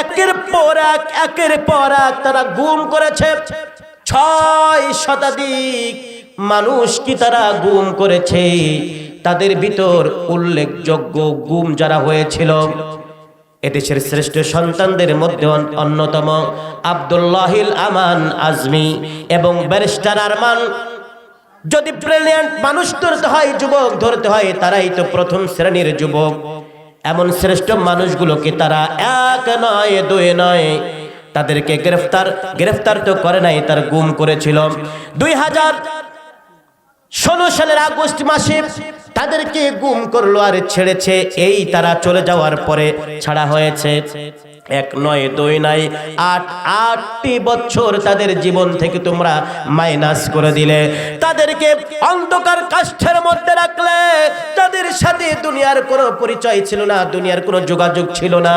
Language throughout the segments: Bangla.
একের পর এক, একের পর এক তারা গুম করেছে। ছয় শতাধিক মানুষ কি তারা গুম করেছে? তাদের ভিতর উল্লেখযোগ্য গুম যারা হয়েছিল এদেশের শ্রেষ্ঠ সন্তানদের মধ্যে অন্যতম আব্দুল্লাহিল আমান আজমি এবং ব্যারিস্টার আরমান। যদি ব্রিলিয়ান্ট মানুষ ধরতে হয়, যুবক ধরতে হয়, তারাই তো প্রথম শ্রেণির যুবক। এমন শ্রেষ্ঠ মানুষগুলোকে তারা এক নয়, দুই নয়, তাদেরকে গ্রেফতার গ্রেফতার তো করে নাই, তার গুম করেছিল। দুই হাজার ষোলো সালের আগস্ট মাসে তাদেরকে গুম করল আর ছেড়েছে, এই তারা চলে যাওয়ার পরে ছাড়া হয়েছে। এক নয়, দুই নয় আট, আটটি বছর তাদের জীবন থেকে তোমরা মাইনাস করে দিলে। তাদেরকে অন্ধকার কাষ্ঠের মধ্যে রাখলে তাদের সাথে দুনিয়ার কোনো পরিচয় ছিল না, দুনিয়ার কোনো যোগাযোগ ছিল না।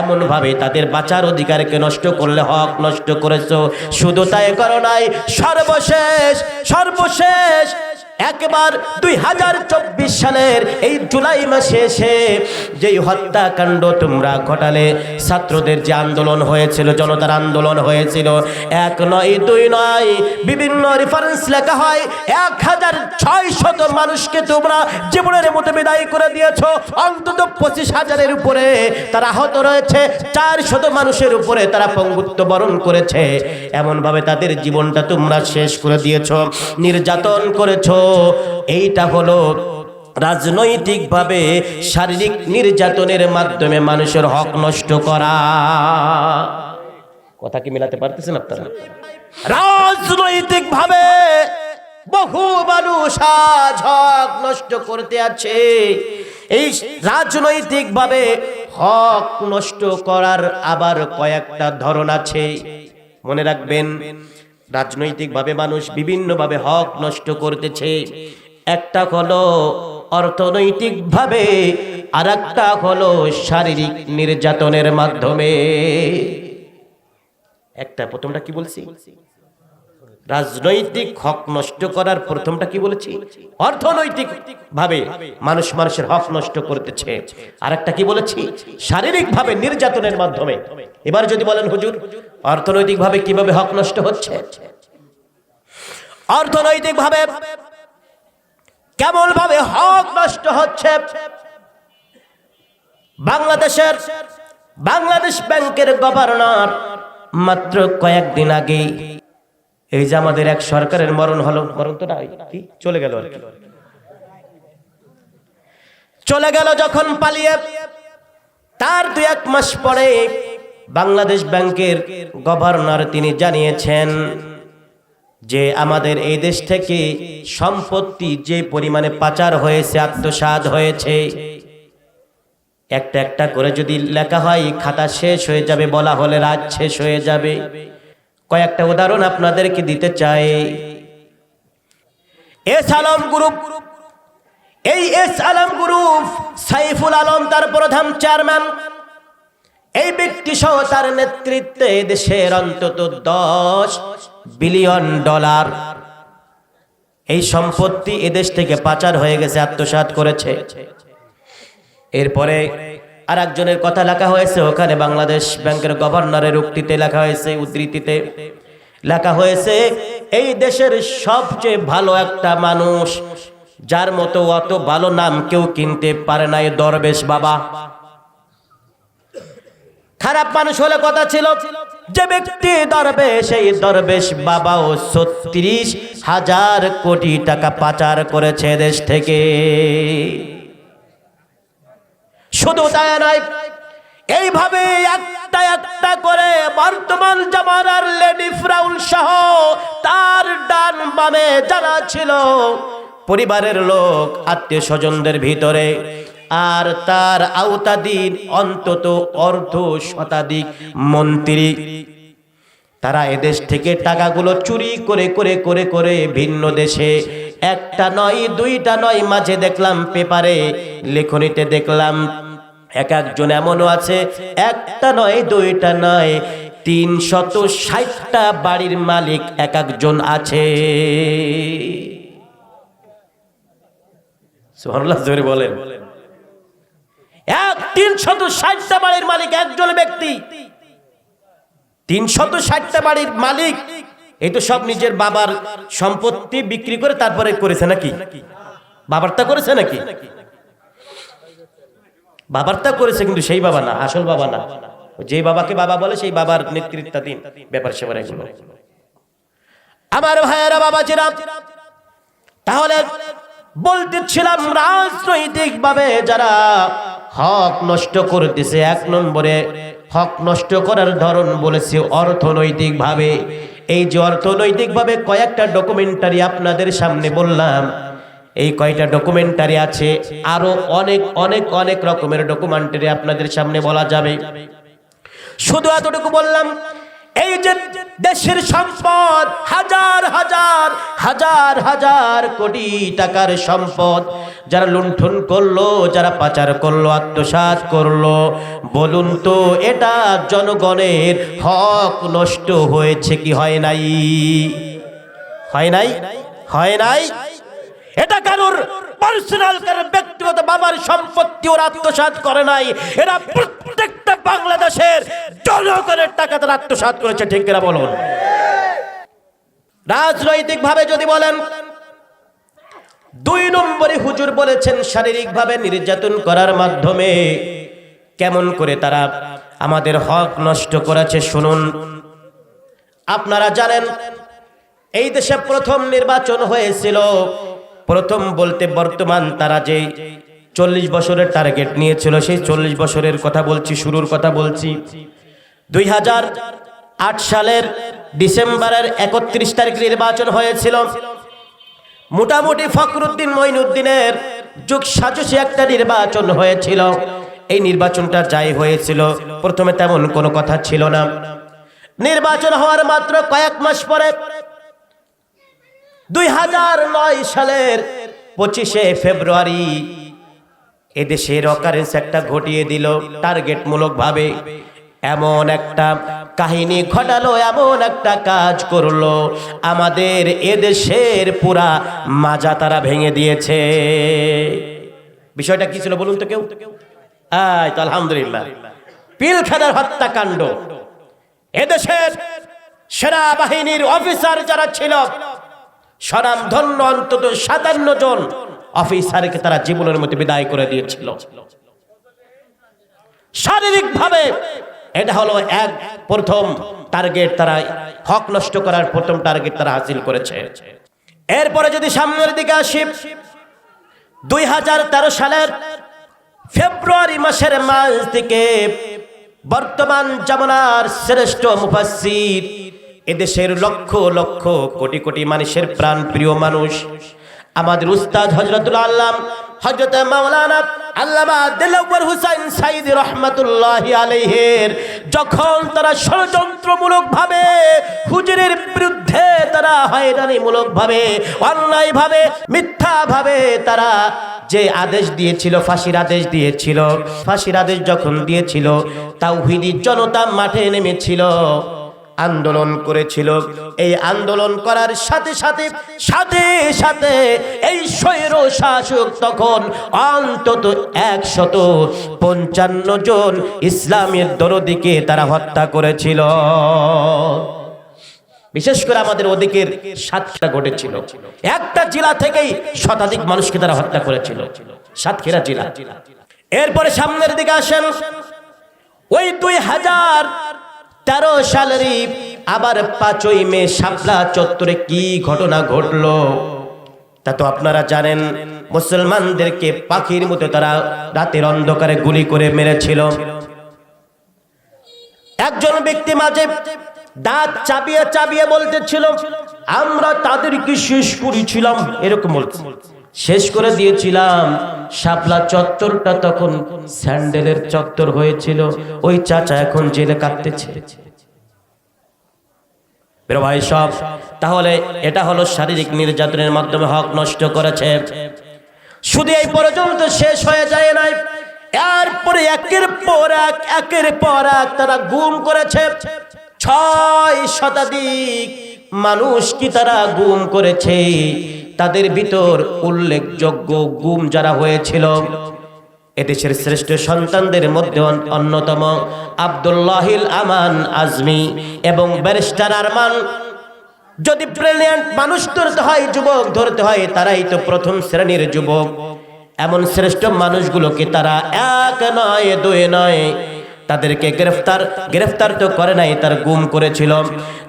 এমন ভাবে তাদের বাঁচার অধিকারকে নষ্ট করলে হক নষ্ট করেছ। শুধু তাই করো নাই, সর্বশেষ সর্বশেষ একবার দুই হাজার চব্বিশ সালের এই জুলাই মাসে এসে যেই হত্যাকাণ্ড তোমরা ঘটালে, ছাত্রদের যে আন্দোলন হয়েছিল, জনতার আন্দোলন হয়েছিল, এক নয়, দুই নয়, বিভিন্ন রেফারেন্স লেখা হয় এক হাজার ছয় শত মানুষকে তোমরা জীবনের মতো বিদায় করে দিয়েছ, অন্তত পঁচিশ হাজারের উপরে। তারা আহত রয়েছে চার শত মানুষের উপরে তারা পঙ্গুত্ব বরণ করেছে। এমনভাবে তাদের জীবনটা তোমরা শেষ করে দিয়েছ, নির্যাতন করেছ এইটা হলো রাজনৈতিকভাবে শারীরিক নির্যাতনের মাধ্যমে মানুষের হক নষ্ট করা। কথা কি মিলাতে পারতেছেন আপনারা? রাজনৈতিক ভাবে বহু মানুষ আজ হক নষ্ট করতে আছে। এই রাজনৈতিক ভাবে হক নষ্ট করার আবার কয়েকটা ধরন আছে। মনে রাখবেন রাজনৈতিকভাবে মানুষ বিভিন্নভাবে হক নষ্ট করতেছে। একটা হলো অর্থনৈতিকভাবে আর একটা হলো শারীরিক নির্যাতনের মাধ্যমে। একটা, প্রথমটা কি বলছি? রাজনৈতিক হক নষ্ট করার প্রথমটা কি বলেছি? অর্থনৈতিক ভাবে মানুষ মানুষের হক নষ্ট করতেছে। আর একটা কি বলেছি? শারীরিক ভাবে নির্যাতনের মাধ্যমে। এবার যদি বলেন, হুজুর অর্থনৈতিক ভাবে কীভাবে হক নষ্ট হচ্ছে? অর্থনৈতিক ভাবে কেমন ভাবে হক নষ্ট হচ্ছে? বাংলাদেশের, বাংলাদেশ ব্যাংকের গভর্নর মাত্র কয়েকদিন আগে এই যে আমাদের এক সরকারের মরণ হলো, মরণ তো নাই, কি? চলে গেল আর কি। চলে গেল যখন পালিয়ে, তার দু এক মাস পরে বাংলাদেশ ব্যাংকের গভর্নর তিনি জানিয়েছেন যে আমাদের এই দেশ থেকে সম্পত্তি যে পরিমাণে পাচার হয়েছে, আত্মসাৎ হয়েছে, একটা একটা করে যদি লেখা হয়, খাতা শেষ হয়ে যাবে, বলা হলে রাত শেষ হয়ে যাবে। কয়েকটা উদাহরণ আপনাদেরকে দিতে চাই। S Alam group. এই এস আলম গ্রুপ সাইফুল আলম তার প্রধান চেয়ারম্যান। এই ব্যক্তি সহ তার নেতৃত্বে দেশের অন্তত দশ বিলিয়ন ডলার এই সম্পত্তি এদেশ থেকে পাচার হয়ে গেছে, আত্মসাৎ করেছে। এরপরে আর একজনের কথা লেখা হয়েছে, ওখানে বাংলাদেশ ব্যাংকের গভর্নরের উক্তিতে লেখা হয়েছে, উদ্ধৃতিতে লেখা হয়েছে, এই দেশের সবচেয়ে ভালো একটা মানুষ, যার মতো অত ভালো নাম কেউ কিনতে পারে না দরবেশ বাবা। খারাপ মানুষ হলে কথা ছিল, যে ব্যক্তি দরবেশ এই দরবেশ বাবাও ছত্রিশ হাজার কোটি টাকা পাচার করেছে দেশ থেকে। শুধু তাই নয় এইভাবে একটা একটা করে বর্তমান জামানার লেডি ফ্রাউল সহ তার ডান বামে যারা ছিল, পরিবারের লোক, আত্মীয় স্বজনদের ভিতরে আর তার আওতাধীন অন্তত অর্ধ শতাধিক মন্ত্রী। তারা এদেশ থেকে টাকাগুলো চুরি করে করে করে করে ভিন্ন দেশে, একটা নয়, দুইটা নয় মাঝে দেখলাম পেপারে, লেখনীতে দেখলাম এক একজন এমনও আছে, একটা নয়, দুইটা নয় তিন শত ষাটটা বাড়ির মালিক এক একজন আছে। সুবহানাল্লাহ, জোরে বলেন। এক তিন শত ষাটটা বাড়ির মালিক, একজন ব্যক্তি। তিনশত ষাটটা বাড়ির মালিক, এই তো সব নিজের বাবার সম্পত্তি বিক্রি করে তারপরে করেছে নাকি? বাবারটা করেছে নাকি? বাবারটা করেছে, কিন্তু সেই বাবা না, আসল বাবা না। যে বাবাকে বাবা বলে, সেই বাবার নেতৃত্বাধীন ব্যাপার সেবার আমার ভাইয়েরা, বাবাজিরা, তাহলে বলতেছিলাম রাজনৈতিক ভাবে যারা হক নষ্ট করতেছে, এক নম্বরে হক নষ্ট করার ধরন বলেছে অর্থনৈতিকভাবে। এই যে অর্থনৈতিকভাবে কয়েকটা ডকুমেন্টারি আপনাদের সামনে বললাম, এই কয়টা ডকুমেন্টারি আছে, আরও অনেক অনেক অনেক রকমের ডকুমেন্টারি আপনাদের সামনে বলা যাবে। শুধু এতটুকু বললাম এই যে দেশের সম্পদ, হাজার হাজার হাজার হাজার কোটি টাকার সম্পদ, যারা লুণ্ঠন করল, যারা পাচার করল, আত্মসাৎ করল, বলুন তো এটা জনগণের হক নষ্ট হয়েছে কি হয় নাই? হয় নাই? হয় নাই? এটা কারোর পার্সোনাল কারোর ব্যক্তিগত বাবার সম্পত্তি ওরা আত্মসাৎ করে নাই। এরা প্রত্যেকটা বাংলাদেশের জনগণের টাকা তারা আত্মসাৎ করেছে, ঠিক কিনা বলুন? রাজনৈতিক ভাবে যদি বলেন, দুই নম্বরে হুজুর বলেছেন, শারীরিকভাবে নির্যাতন করার মাধ্যমে কেমন করে তারা আমাদের হক নষ্ট করেছে, শুনুন। আপনারা জানেন, এই দেশে প্রথম নির্বাচন হয়েছিল প্রথম বলতে বর্তমান তারা যে চল্লিশ বছরের টার্গেট নিয়েছিল, সেই চল্লিশ বছরের কথা বলছি, শুরুর কথা বলছি। দুই হাজার আট সালের ডিসেম্বরের একত্রিশ তারিখ নির্বাচন হয়েছিল। মোটামুটি ফখরুদ্দিন মঈনুদ্দিনের যুগ সাজসে একটা নির্বাচন হয়েছিল। এই নির্বাচনটা যাই হয়েছিল, প্রথমে তেমন কোনো কথা ছিল না। নির্বাচন হওয়ার মাত্র কয়েক মাস পরে দুই হাজার নয় সালের পঁচিশে ফেব্রুয়ারি এদেশের অকারেন্স একটা ঘটিয়ে দিল টার্গেট মূলক ভাবে এমন একটা কাহিনী ঘটালো, এমন একটা কাজ করল। আমাদের এদেশের পুরা মাজা তারা ভেঙে দিয়েছে। বিষয়টা কি ছিল বলুন তো কেউ? তো আলহামদুলিল্লাহ। পিলখানার হত্যাকাণ্ড। এদেশের সেনাবাহিনীর অফিসার যারা ছিল সরাম ধন্য অন্তত সাতান্ন জন অফিসারকে তারা জীবনের মধ্যে বিদায় করে দিয়েছিল। শারীরিক ভাবে এটা হলো এক, প্রথম টার্গেট তারা হক নষ্ট করার প্রথম টার্গেট তারা হাসিল করেছে। এরপরে যদি সামনের দিকে আসি, দুই হাজার তেরো সালের ফেব্রুয়ারি মাসের মাস থেকে বর্তমান জামানার শ্রেষ্ঠ মুফাসির এদেশের লক্ষ লক্ষ কোটি কোটি মানুষের প্রাণ প্রিয় মানুষ। আমাদের উস্তাদ হজরতুল আল্লাম হজরত মাওলানা হুসাইন যখন তারা ষড়যন্ত্রমূলক ভাবে হুজুরের বিরুদ্ধে তারা হয়রানিমূলক ভাবে অন্যায় ভাবে মিথ্যা ভাবে তারা যে আদেশ দিয়েছিল, ফাঁসির আদেশ দিয়েছিল, ফাঁসির আদেশ যখন দিয়েছিল, তাওহিদি জনতা মাঠে নেমেছিল। আন্দোলন করেছিল। এই আন্দোলন করার সাথে সাথে সাথে সাথে এই স্বৈর শাসক তখন অন্তত একশত পঞ্চান্ন জন ইসলামের দরদিকে তারা হত্যা করেছিল। বিশেষ করে আমাদের ওদিকের সাতক্ষীরা ঘটেছিল। একটা জেলা থেকেই শতাধিক মানুষকে তারা হত্যা করেছিল। সাতক্ষীরা জেলা। এরপরে সামনের দিকে আসেন। ওই দুই হাজার তেরো সালেরই আবার পাঁচই মে শাপলা চত্বরে কি ঘটনা ঘটলো? তা তো আপনারা জানেন, মুসলমানদেরকে পাখির মতো তারা রাতের অন্ধকারে গুলি করে মেরেছিল। একজন ব্যক্তি মাঝে দাঁত চাবিয়ে চাবিয়ে বলতেছিল, আমরা তাদেরকে শেষ করেছিলাম, এরকম বলছে। শেষ করে দিয়েছিলাম। শাপলা চত্বরটা তখন স্যান্ডেলের চত্বর হয়েছিল। ওই চাচা এখন জেলে কাটতেছে ভাই, সব। তাহলে এটা হলো শারীরিক নির্যাতনের মাধ্যমে হক নষ্ট করেছে। শুধু এই পর্যন্ত শেষ হয়ে যায় নাই। এরপরে একের পর এক, একের পর এক তারা গুম করেছে। ছয় শতাধিক মানুষ কি তারা গুম করেছে? তাদের ভিতর উল্লেখযোগ্য গুম যারা হয়েছিল। এদেশের শ্রেষ্ঠ সন্তানদের মধ্যে অন্যতম আব্দুল্লাহিল আমান আজমি এবং ব্যারিস্টার আরমান। যদি ব্রিলিয়ান্ট মানুষ ধরতে হয়, যুবক ধরতে হয়, তারাই তো প্রথম শ্রেণির যুবক। এমন শ্রেষ্ঠ মানুষগুলোকে তারা এক নয়, দুই নয়, তাদেরকে গ্রেফতার গ্রেফতার তো করে নাই, তার গুম করেছিল।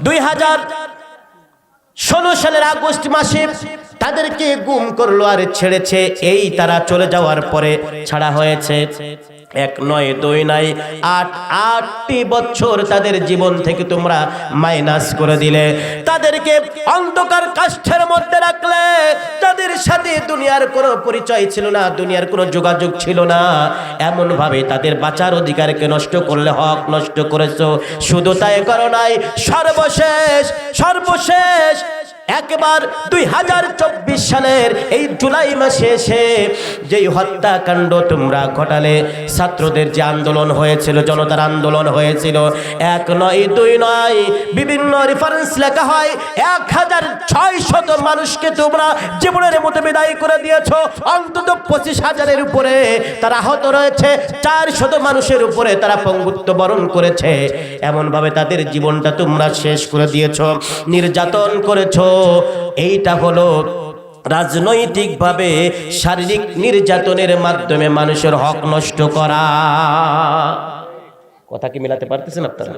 দুই হাজার ষোলো সালের আগস্ট মাসে তাদেরকে গুম করল আর ছেড়েছে। এই তারা চলে যাওয়ার পরে ছাড়া হয়েছে। এক নয়, দুই নাই আট, আটটি বছর তাদের জীবন থেকে তোমরা মাইনাস করে দিলে। তাদেরকে অন্ধকার কাষ্ঠের মধ্যে রাখলে তাদের সাথে দুনিয়ার কোনো পরিচয় ছিল না, দুনিয়ার কোনো যোগাযোগ ছিল না। এমন ভাবে তাদের বাঁচার অধিকারকে নষ্ট করলে হক নষ্ট করেছ। শুধু তাই করো নাই, সর্বশেষ সর্বশেষ একবার দুই হাজার চব্বিশ সালের এই জুলাই মাসে এসে যেই হত্যাকাণ্ড তোমরা ঘটালে, ছাত্রদের যে আন্দোলন হয়েছিল, জনতার আন্দোলন হয়েছিল, এক নয়, দুই নয়, বিভিন্ন রেফারেন্স লেখা হয় এক হাজার ছয় শত মানুষকে তোমরা জীবনের মতো বিদায় করে দিয়েছ, অন্তত পঁচিশ হাজারের উপরে। তারা আহত রয়েছে চার শত মানুষের উপরে তারা পঙ্গুত্ব বরণ করেছে। এমনভাবে তাদের জীবনটা তোমরা শেষ করে দিয়েছ, নির্যাতন করেছ এইটা হলো রাজনৈতিকভাবে শারীরিক নির্যাতনের মাধ্যমে মানুষের হক নষ্ট করা। কথা কি মিলাতে পারতেছেন আপনারা?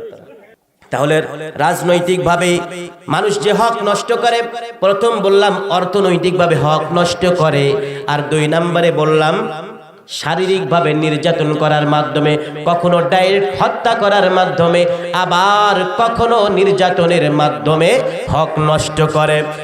তাহলে রাজনৈতিকভাবে মানুষ যে হক নষ্ট করে, প্রথম বললাম অর্থনৈতিকভাবে হক নষ্ট করে, আর দুই নম্বরে বললাম শারীরিকভাবে নির্যাতন করার মাধ্যমে, কখনো ডাইরেক্ট হত্যা করার মাধ্যমে, আবার কখনো নির্যাতনের মাধ্যমে হক নষ্ট করে।